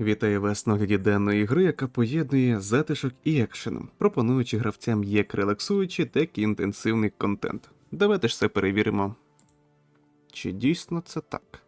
Вітаю вас на огляді денної гри, яка поєднує затишок і екшен, пропонуючи гравцям як релаксуючий, так і інтенсивний контент. Давайте ж це перевіримо. Чи дійсно це так?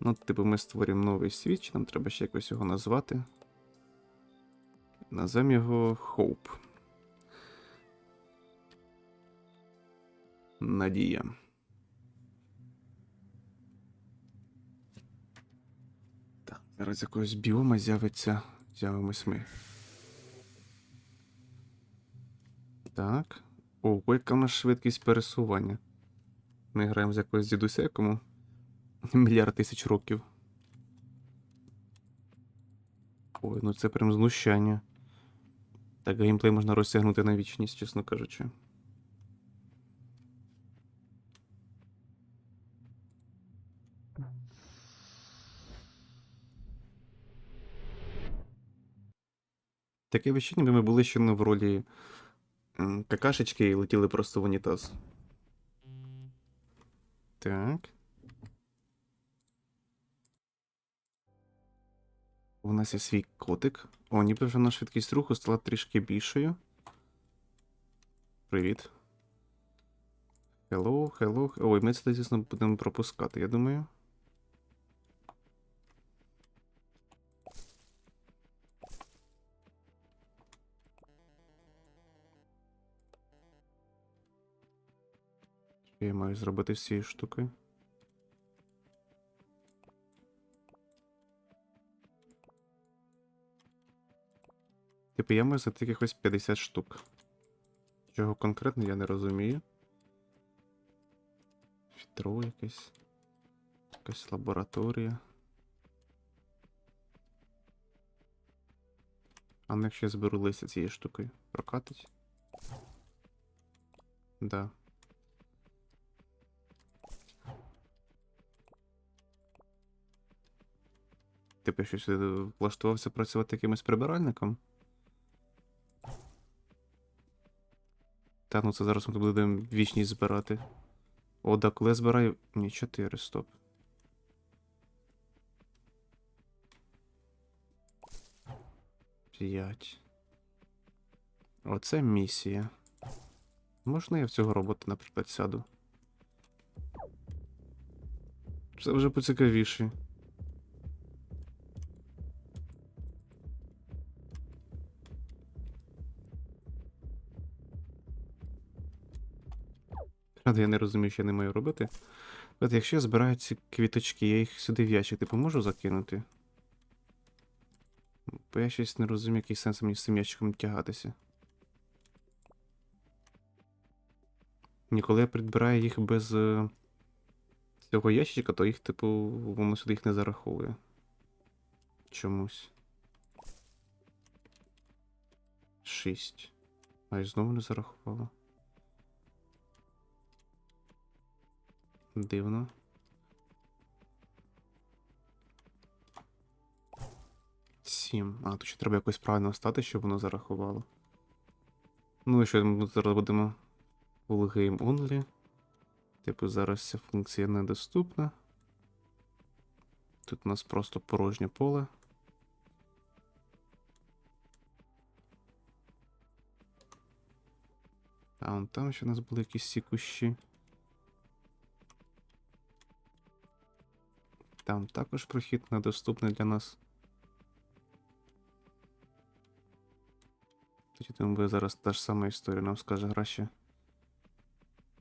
Ну, типу, ми створюємо новий світ, чи нам треба ще якось його назвати. Назвемо його Hope. Надія. Зараз якогось біома з'явиться. З'явимось ми. Так. О, яка в нас швидкість пересування. Ми граємо з якогось дідуся, якому мільярд тисяч років. Ой, ну це прям знущання. Так геймплей можна розтягнути на вічність, чесно кажучи. Таке відчуття, ми були ще не в ролі какашечки і летіли просто в унітаз. Так. У нас є свій котик. О, ніби вже на швидкість руху стала трішки більшою. Привіт. Hello, hello. Ой, ми це, звісно, будемо пропускати, я думаю. Я маю зробити цією штукою? Типу, я маю знайти якихось 50 штук. Чого конкретно я не розумію. Фітро якесь. Якась лабораторія. А ну якщо я зберу листя цією штукою, прокатить? Да. Типу, щось е, влаштувався працювати якимось прибиральником. Та ну це зараз ми будемо вічність збирати. О, да, коли я збираю. Ні, 4, стоп. П'ять. Оце місія. Можна я в цього робота, наприклад, сяду? Це вже поцікавіше. Правда, я не розумію, що я не маю робити. От якщо я збираю ці квіточки, я їх сюди в ящик, типу, можу закинути? Бо я щось не розумію, який сенс мені з цим ящиком тягатися. Ніколи я підбираю їх без е, цього ящика, то їх, типу, воно сюди їх не зараховує. Чомусь. Шість. А і знову не зарахувало. Дивно. Сім. А, тут ще треба якось правильно стати, щоб воно зарахувало. Ну і що ми зараз будемо full game only. Типу, зараз ця функція недоступна. Тут у нас просто порожнє поле. А вон там ще у нас були якісь ці кущі. Там також прохід недоступний для нас. Тоді там буде зараз та ж сама історія, нам скаже гра ще.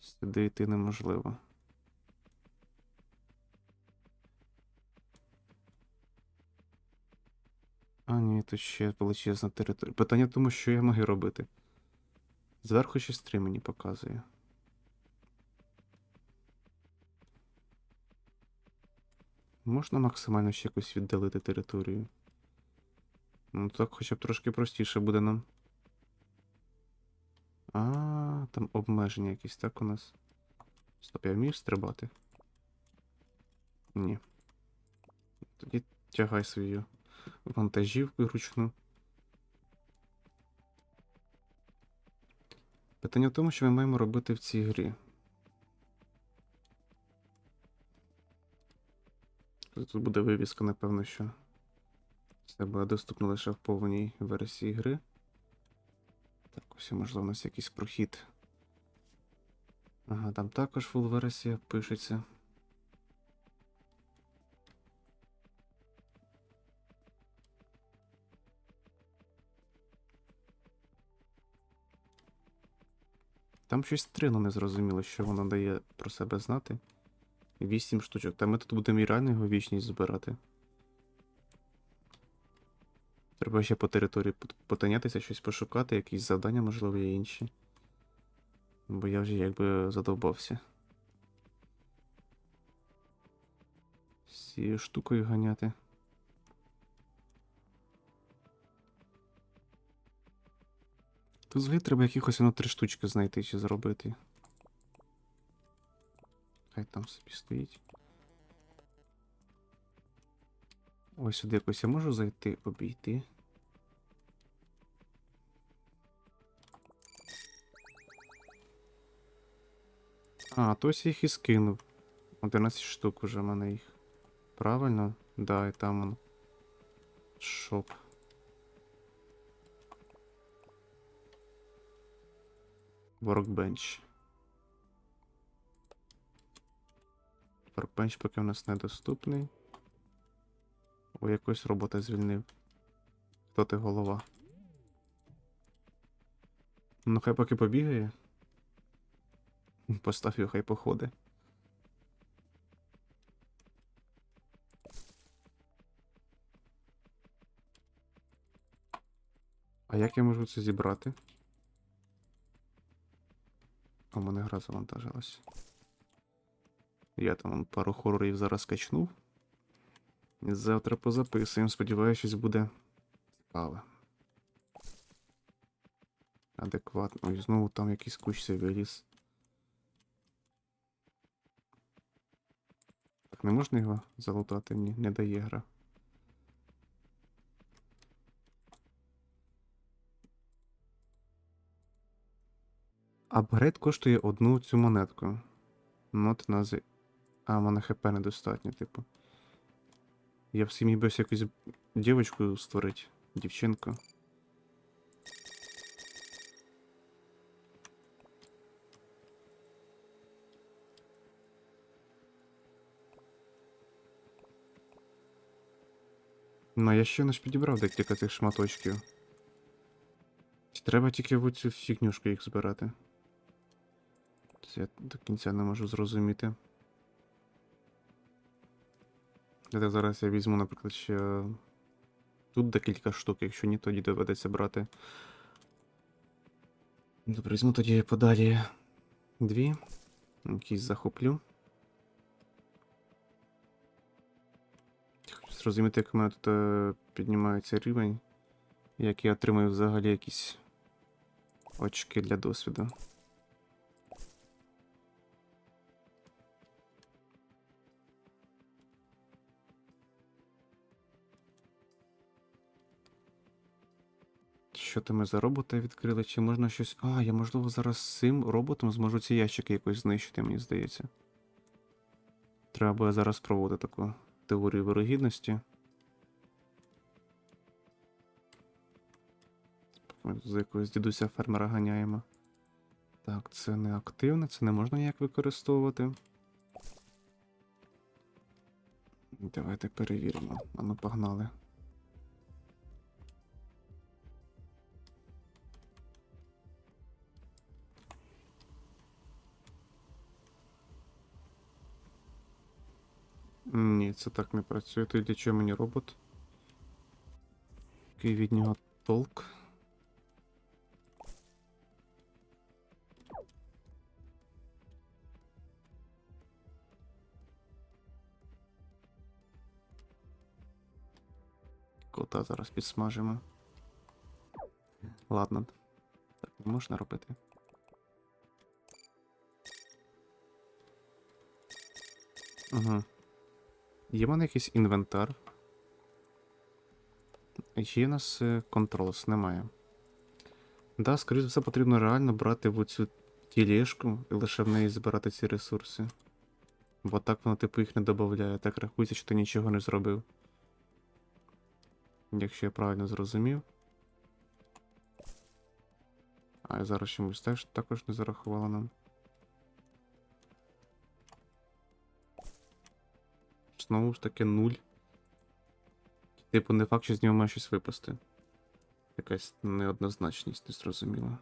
Сюди йти неможливо. А, ні, тут ще величезна територія. Питання в тому, що я маю робити. Зверху щось 3 мені показує. Можна максимально ще якось віддалити територію? Ну так хоча б трошки простіше буде нам. А, там обмеження якісь, так у нас. Стоп, я вмію стрибати? Ні. Тоді тягай свою вантажівку ручну. Питання в тому, що ми маємо робити в цій грі. Тут буде вивіска, напевно, що Це буде доступно лише в повній версії гри. Так, ось можливо у нас якийсь прохід. Ага, там також фул версія пишеться. Там щось трину не зрозуміло, що воно дає про себе знати. Вісім штучок. Та ми тут будемо і реально його вічність збирати. Треба ще по території пот- потинятися, щось пошукати, якісь завдання, можливо, є інші. Бо я вже якби задовбався. З штукою ганяти. Тут взагалі треба якихось воно три штучки знайти чи зробити. Хай там собі стоїть. Ось сюди якось я можу зайти, обійти. А, то ось я їх і скинув. 11 штук уже в мене їх. Правильно? Да, і там он. Шоп. Workbench. Workbench поки в нас недоступний. О, якось робота звільнив. Хто ти голова? Ну, хай поки побігає. Постав його, хай походи. А як я можу це зібрати? У мене гра завантажилась. Я там пару хорорів зараз качнув. І завтра позаписуємо. Сподіваюся, щось буде цікаве. Адекватно. Ой, знову там якийсь кущ виліз. Так, не можна його залутати? Ні, не дає гра. Апгрейд коштує одну цю монетку. Not нази. А, в мене хп недостатньо, типу. Я всі міг би ось якусь дівочку створити. Дівчинку. Ну, я ще не ж підібрав декілька цих шматочків. Треба тільки в цю фігнюшку їх збирати? Це я до кінця не можу зрозуміти. Де зараз я візьму, наприклад, ще тут декілька штук, якщо ні, тоді доведеться брати. Добре, візьму тоді подалі дві. Якісь захоплю. Хочу зрозуміти, як у мене тут е, піднімається рівень. Як я отримую взагалі якісь очки для досвіду. Що то ми за робота відкрили? Чи можна щось. А, я можливо зараз з цим роботом зможу ці ящики якось знищити, мені здається. Треба зараз проводити таку теорію вирогідності. Ми за якогось дідуся фермера ганяємо. Так, це не активне, це не можна ніяк використовувати. Давайте перевіримо. А ну погнали. Ні, це так не працює. Тоді для чого мені робот? Який від нього толк? Кота зараз підсмажимо. Ладно. Так не можна робити. Ага. Є в мене якийсь інвентар. Є нас е, контролс, немає. Да, скоріше за все, потрібно реально брати в цю тілешку і лише в неї збирати ці ресурси. Бо так воно, типу, їх не додає. Так рахується, що ти нічого не зробив. Якщо я правильно зрозумів. А і зараз чомусь теж також не зарахувала нам. Знову ж таки нуль. Типу, не факт, що з нього має щось випасти. Якась неоднозначність, незрозуміла.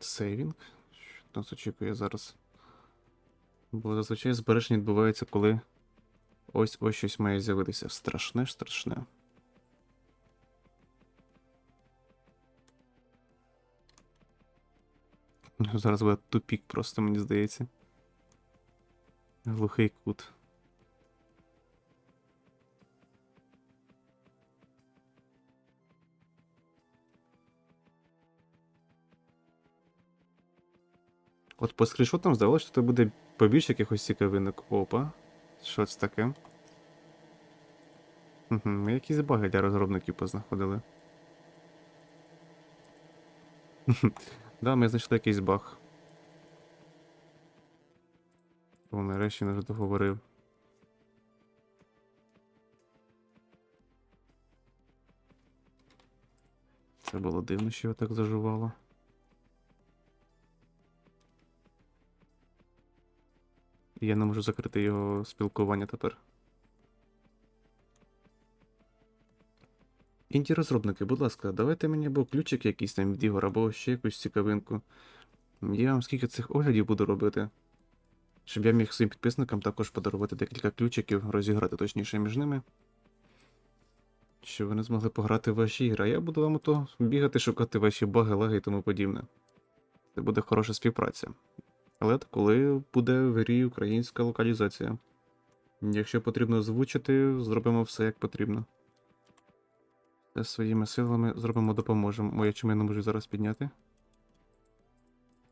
Сейвінг. Що нас очікує зараз? Бо зазвичай збереження відбувається, коли ось ось щось має з'явитися. Страшне страшне. Зараз буде тупік просто, мені здається. Глухий кут. От по скріншотам здавалося, що це буде побільше якихось цікавинок. Опа. Що це таке? Угу, якісь баги для розробників познаходили. Да, ми знайшли якийсь баг. О, нарешті вже договорив. Це було дивно, що його так зажувало. Я не можу закрити його спілкування тепер. Інді розробники, будь ласка, давайте мені або ключик якийсь там від ігор, або ще якусь цікавинку. Я вам скільки цих оглядів буду робити. Щоб я міг своїм підписникам також подарувати декілька ключиків, розіграти точніше між ними. Щоб вони змогли пограти в ваші ігри, а я буду вам ото бігати, шукати ваші баги, лаги і тому подібне. Це буде хороша співпраця. Але коли буде в грі українська локалізація. Якщо потрібно озвучити, зробимо все як потрібно. Все своїми силами зробимо, допоможемо. А чому я не можу зараз підняти?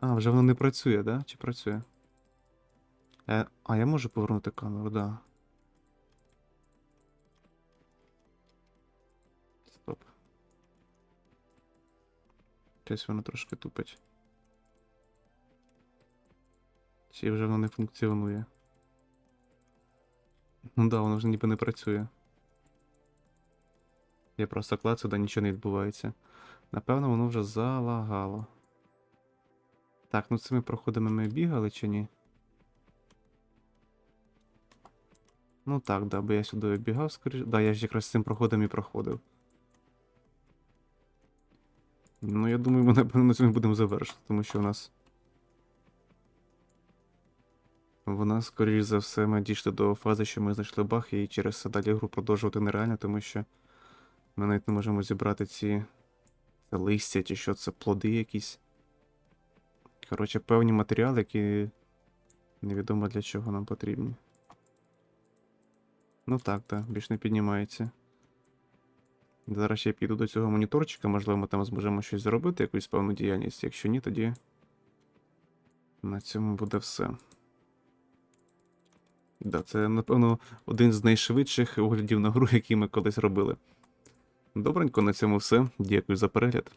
А, вже воно не працює, да? Чи працює? Е, а, я можу повернути камеру, да. Стоп. Щось воно трошки тупить. Чи вже воно не функціонує? Ну да, воно вже ніби не працює. Я просто клацаю, да нічого не відбувається. Напевно, воно вже залагало. Так, ну цими проходами ми бігали чи ні? Ну так, да, бо я сюди бігав, скоріш. Да, я ж якраз цим проходом і проходив. Ну, я думаю, ми напевно на цьому будемо завершити, тому що у нас. Вона, скоріш за все, ми дійшли до фази, що ми знайшли баг, і через це далі гру продовжувати нереально, тому що ми навіть не можемо зібрати ці це листя чи що це плоди якісь. Коротше, певні матеріали, які невідомо для чого нам потрібні. Ну так, так, більш не піднімається. Зараз я піду до цього моніторчика, можливо, ми там зможемо щось зробити, якусь певну діяльність. Якщо ні, тоді на цьому буде все. Да, це, напевно, один з найшвидших оглядів на гру, які ми колись робили. Добренько, на цьому все. Дякую за перегляд.